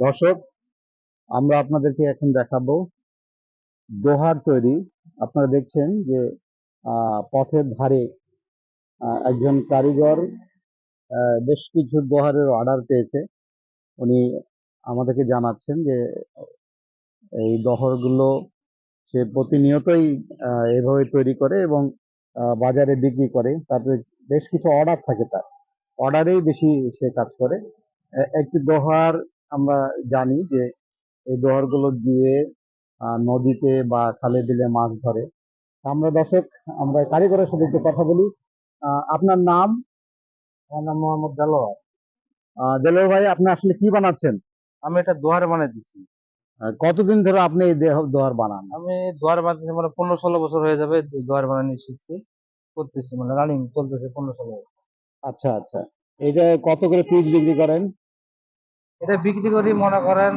দর্শক, আমরা আপনাদেরকে এখন দেখাবো দোহার তৈরি। আপনারা দেখছেন যে পথের ধারে একজন কারিগর বেশ কিছু দোহারের অর্ডার পেয়েছে। উনি আমাদেরকে জানাচ্ছেন যে, এই দহরগুলো সে প্রতিনিয়তই এভাবে তৈরি করে এবং বাজারে বিক্রি করে। তারপরে বেশ কিছু অর্ডার থাকে তার। অর্ডারেই বেশি সে কাজ করে। একটি দোহার আমরা জানি যে এই দোহারগুলো দিয়ে নদীতে বা খালে বিলে মাছ ধরে। আমরা দর্শক আমরা কারিগরের সাথে একটু কথা বলি। আপনার নাম? আমার নাম মোহাম্মদ দেলোয়ার। দেলোয়ার ভাই আপনি আসলে কি বানাচ্ছেন? আমি এটা দিছি। আহ, কতদিন ধরে আপনি এই দেহ দোহার বানান? আমি দোয়ারে বানাতেছি মানে পনেরো ষোলো বছর হয়ে যাবে দোয়ারে বানানি শিখছি করতেছি মানে রানিং চলতেছে পনেরো ষোলো আচ্ছা আচ্ছা। এটা কত করে পিস বিক্রি করেন? এটা বিক্রি করি মনে করেন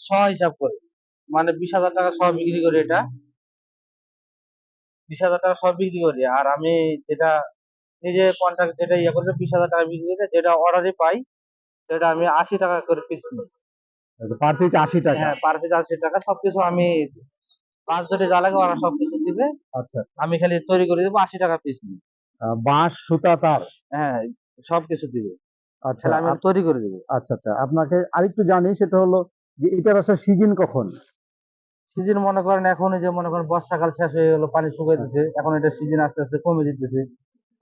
শ হিসাব করে। মানে বিশ হাজার টাকা শ বিক্রি করি এটা। বিশ হাজার টাকা শ বিক্রি করি। আর আমি যেটা নিজে কন্ট্রাক্ট যেটা ইয়ে করে বিশ হাজার টাকা বিক্রি করি যেটা অর্ডারে পাই সেটা আমি আশি টাকা করে পিস নিই। পার পিস আশি টাকা। হ্যাঁ পার পিস আশি টাকা সবকিছু আমি পাঁচ ধরে যা লাগে ওরা সবকিছু দিবে। আচ্ছা। আমি খালি তৈরি করে দেবো আশি টাকা পিস নিই। বাঁশ সুতা তার। হ্যাঁ সবকিছু দিবে। আচ্ছা আমি তৈরি করে দেবো। আচ্ছা আচ্ছা আপনাকে আরেকটু জানি সেটা হলো যে এটার আসলে সিজন কখন? সিজন মনে করেন এখন যে মনে করেন বর্ষাকাল শেষ হয়ে গেল পানি শুকাইতেছে এখন এটা সিজন আস্তে আস্তে কমে যেতেছে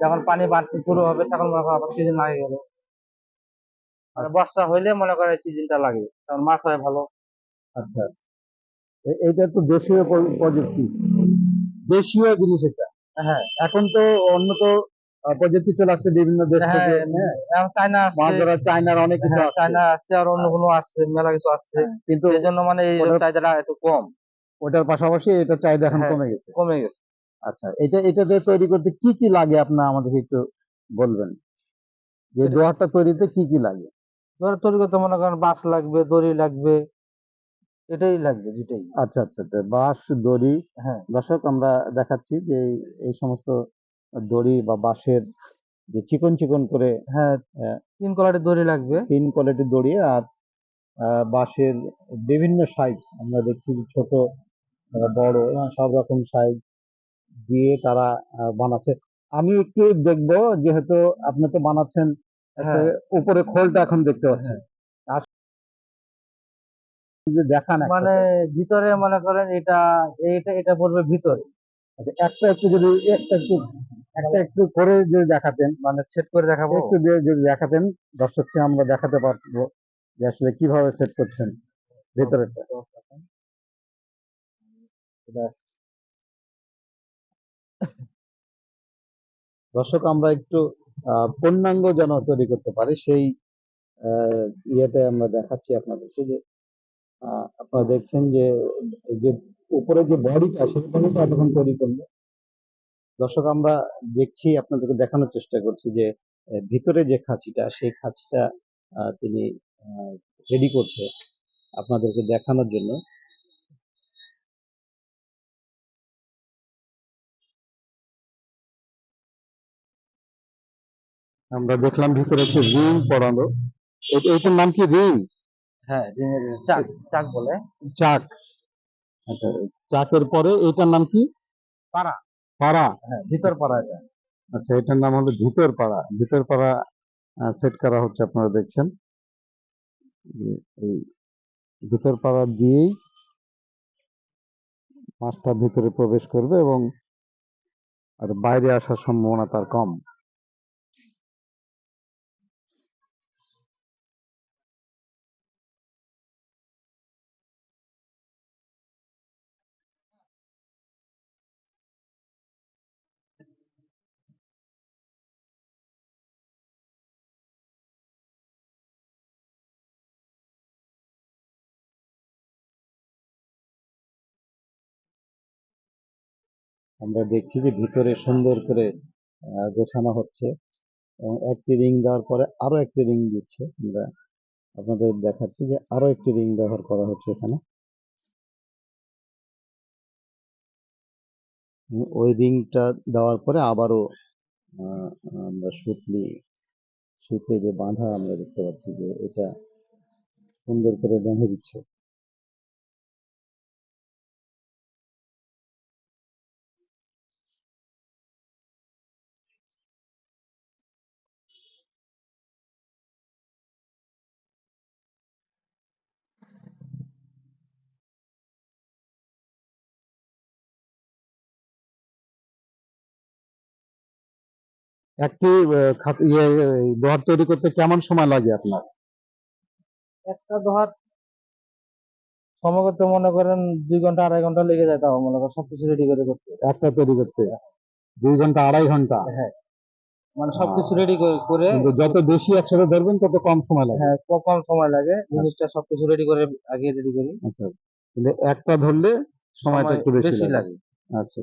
যখন পানি বাড়তে শুরু হবে তখন মনে করেন আবার সিজন লাগে গেল। মানে আচ্ছা। বর্ষা হইলে মনে করেন সিজনটা লাগে তখন মাছ হয় ভালো। আচ্ছা এ- এটা তো দেশীয় প্রযুক্তি। দেশীয় জিনিস এটা। হ্যাঁ। এখন তো উন্নত আহ, প্রযুক্তি চলে আসছে বিভিন্ন দেশ হ্যাঁ থেকে হ্যাঁ চায়না আসছে। চায়নার অনেক কিছু হ্যাঁ, আসছে। চায়না আসছে আর অন্য কোনো আসছে মেলা কিছু আসছে। কিন্তু এই জন্য মানে এই চাহিদাটা একটু কম। ওটার পাশাপাশি এটা চাহিদা এখন হ্যাঁ। কমে গেছে। কমে গেছে। আচ্ছা এটা এটাতে তৈরি করতে কি কি লাগে আপনার আমাদেরকে একটু বলবেন? যে দোয়ারটা তৈরিতে কি কি লাগে? ধরো তৈরি করতে মনে করেন বাঁশ লাগবে দড়ি লাগবে এটাই লাগবে দুটাই আচ্ছা আচ্ছা আচ্ছা বাঁশ দড়ি হ্যাঁ। দর্শক আমরা দেখাচ্ছি যে এই সমস্ত দড়ি বা বাঁশের যে চিকন চিকন করে হ্যাঁ হ্যাঁ। তিন কোয়ালিটির দড়ি লাগবে। তিন কোয়ালিটির দড়ি আর বাঁশের বিভিন্ন সাইজ আমরা দেখছি ছোট বড় সব রকম সাইজ দিয়ে তারা বানাচ্ছে। আমি একটু দেখব যেহেতু আপনি তো বানাচ্ছেন হ্যাঁ। উপরে খোলটা এখন দেখতে পাচ্ছেন আর যদি দেখান মানে ভিতরে মনে করেন এটা এটা এটা পড়বে ভিতরে। আচ্ছা, একটা একটু যদি একটা একটু একটা করে যদি দেখাতেন মানে সেট করে দেখাবো? একটু যদি দেখাতেন, দর্শককে আমরা দেখাতে পারব যে আসলে কীভাবে সেট করছেন ভেতরেরটা। দর্শক, আমরা একটু পূর্ণাঙ্গ যেন তৈরি করতে পারি, সেই ইয়েতে আমরা দেখাচ্ছি আপনাদেরকে যে আপনারা দেখছেন যে যে উপরে যে বডিটা সেই বডিটা যখন তৈরি করল? দর্শক আমরা দেখছি আপনাদেরকে দেখানোর চেষ্টা করছি যে ভিতরে যে খাঁচিটা সেই খাঁচিটা তিনি রেডি করছে আপনাদেরকে দেখানোর জন্য। আমরা দেখলাম ভিতরে একটু রিং পড়ানো এটার নাম কি রিং? হ্যাঁ চাক চাক বলে। চাক। আচ্ছা চাকের পরে এটার নাম কি? পাড়া পাড়া? হ্যাঁ ভিতর পাড়া এটা। আচ্ছা এটার নাম হলো ভিতর পাড়া ভিতর পাড়া সেট করা হচ্ছে আপনারা দেখছেন। এই ভিতর পাড়া দিয়েই মাছটা ভিতরে প্রবেশ করবে এবং আর বাইরে আসার সম্ভাবনা তার কম। আমরা দেখছি যে ভিতরে সুন্দর করে গোছানো হচ্ছে এবং একটি রিং দেওয়ার পরে আরও একটি রিং দিচ্ছে। আমরা আপনাদের দেখাচ্ছি যে আরও একটি রিং ব্যবহার করা হচ্ছে এখানে। ওই রিংটা দেওয়ার পরে আবারও আমরা সুতলি সুতে যে বাঁধা আমরা দেখতে পাচ্ছি যে এটা সুন্দর করে বেঁধে দিচ্ছে। একটি খাত- ইয়ে তৈরি করতে কেমন সময় লাগে আপনার? একটা ধর সময় করতে মনে করেন দুই ঘণ্টা আড়াই ঘণ্টা লেগে যায় তাও মনে করেন সবকিছু রেডি করে করতে। একটা তৈরি করতে? দুই ঘণ্টা আড়াই ঘণ্টা? হ্যাঁ। মানে সবকিছু রেডি করে যত বেশি একসাথে ধরবেন তত কম সময় লাগে। হ্যাঁ কম সময় লাগে। জিনিসটা সবকিছু রেডি করে আগে রেডি করি। আচ্ছা। কিন্তু একটা ধরলে সময়টা একটু বেশি লাগে। লাগে। আচ্ছা।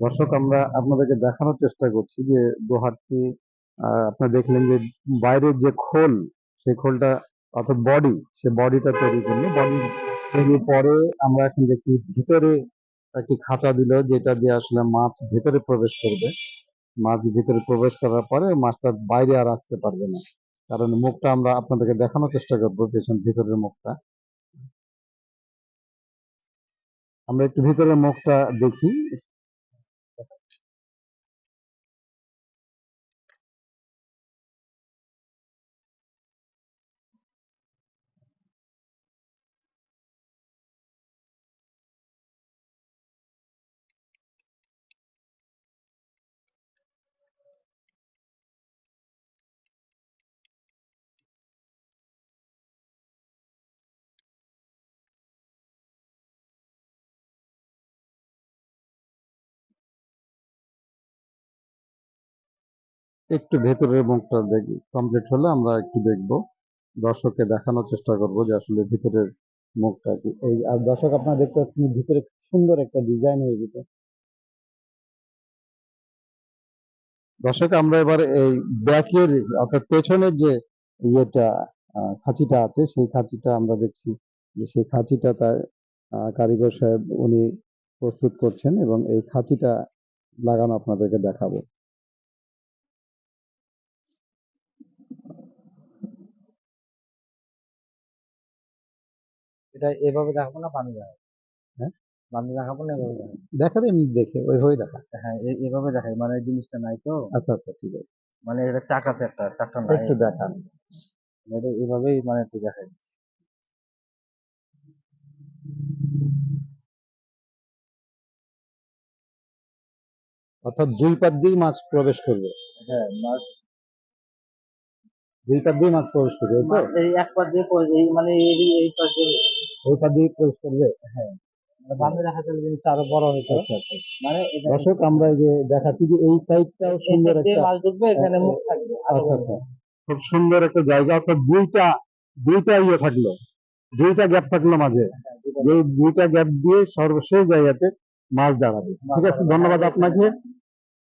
দর্শক, আমরা আপনাদেরকে দেখানোর চেষ্টা করছি যে দোহারটি আপনারা দেখলেন যে বাইরের যে খোল, সেই খোলটা অর্থাৎ বডি সে বডিটা তৈরি করল। বডি তৈরির পরে আমরা এখন দেখছি ভিতরে একটি খাঁচা দিল, যেটা দিয়ে আসলে মাছ ভেতরে প্রবেশ করবে। মাছ ভিতরে প্রবেশ করার পরে মাছটা বাইরে আর আসতে পারবে না। কারণ মুখটা আমরা আপনাদেরকে দেখানোর চেষ্টা করব, পেছন ভিতরের মুখটা। আমরা একটু ভিতরের মুখটা দেখি। একটু ভেতরের মুখটা দেখি কমপ্লিট হলে আমরা একটু দেখব। দর্শককে দেখানোর চেষ্টা করব যে আসলে ভিতরের মুখটা কি। এই, আর দর্শক আপনারা দেখতে পাচ্ছেন ভিতরে সুন্দর একটা ডিজাইন হয়ে গেছে। দর্শক, আমরা এবার এই ব্যাকের অর্থাৎ পেছনের যে ইয়েটা খাঁচিটা আছে, সেই খাঁচিটা আমরা দেখছি যে সেই খাঁচিটা তার কারিগর সাহেব উনি প্রস্তুত করছেন এবং এই খাঁচিটা লাগানো আপনাদেরকে দেখাবো। এটা এভাবে দেখাবো না পানি দেখাবো। হ্যাঁ? পানি দেখাবো না এভাবে দেখাবো। দেখাবে এমনি দেখে ওইভাবে দেখা। হ্যাঁ এভাবে দেখাই। মানে জিনিসটা নাই তো? আচ্ছা আচ্ছা ঠিক আছে। মানে এটা চাক একটা চাকটা নাই। একটু দেখান এটা এভাবেই মানে একটু দেখাই। অর্থাৎ দুই পাত দিয়েই মাছ প্রবেশ করবে। হ্যাঁ মাছ। দুই পাত দিয়ে মাছ প্রবেশ করবে এই এক পাত দিয়ে এই মানে এই এই পা দিয়ে ওই পাত দিয়ে প্রবেশ করবে মানে বামে দেখা গেলে জিনিসটা আরও বড় হইতো আচ্ছা আচ্ছা আচ্ছা। মানে দর্শক আমরা এই যে দেখাচ্ছি যে এই সাইডটাও সুন্দর একটা মাছ ঢুকবে এখানে মুখ থাকবে আচ্ছা আচ্ছা। খুব সুন্দর একটা জায়গা অর্থাৎ দুইটা দুইটা ইয়ে থাকল দুইটা গ্যাপ থাকল মাঝে। হ্যাঁ, যে দুইটা গ্যাপ দিয়ে সর্বশেষ জায়গাতে মাছ দাঁড়াবে। ঠিক আছে ধন্যবাদ আপনাকে।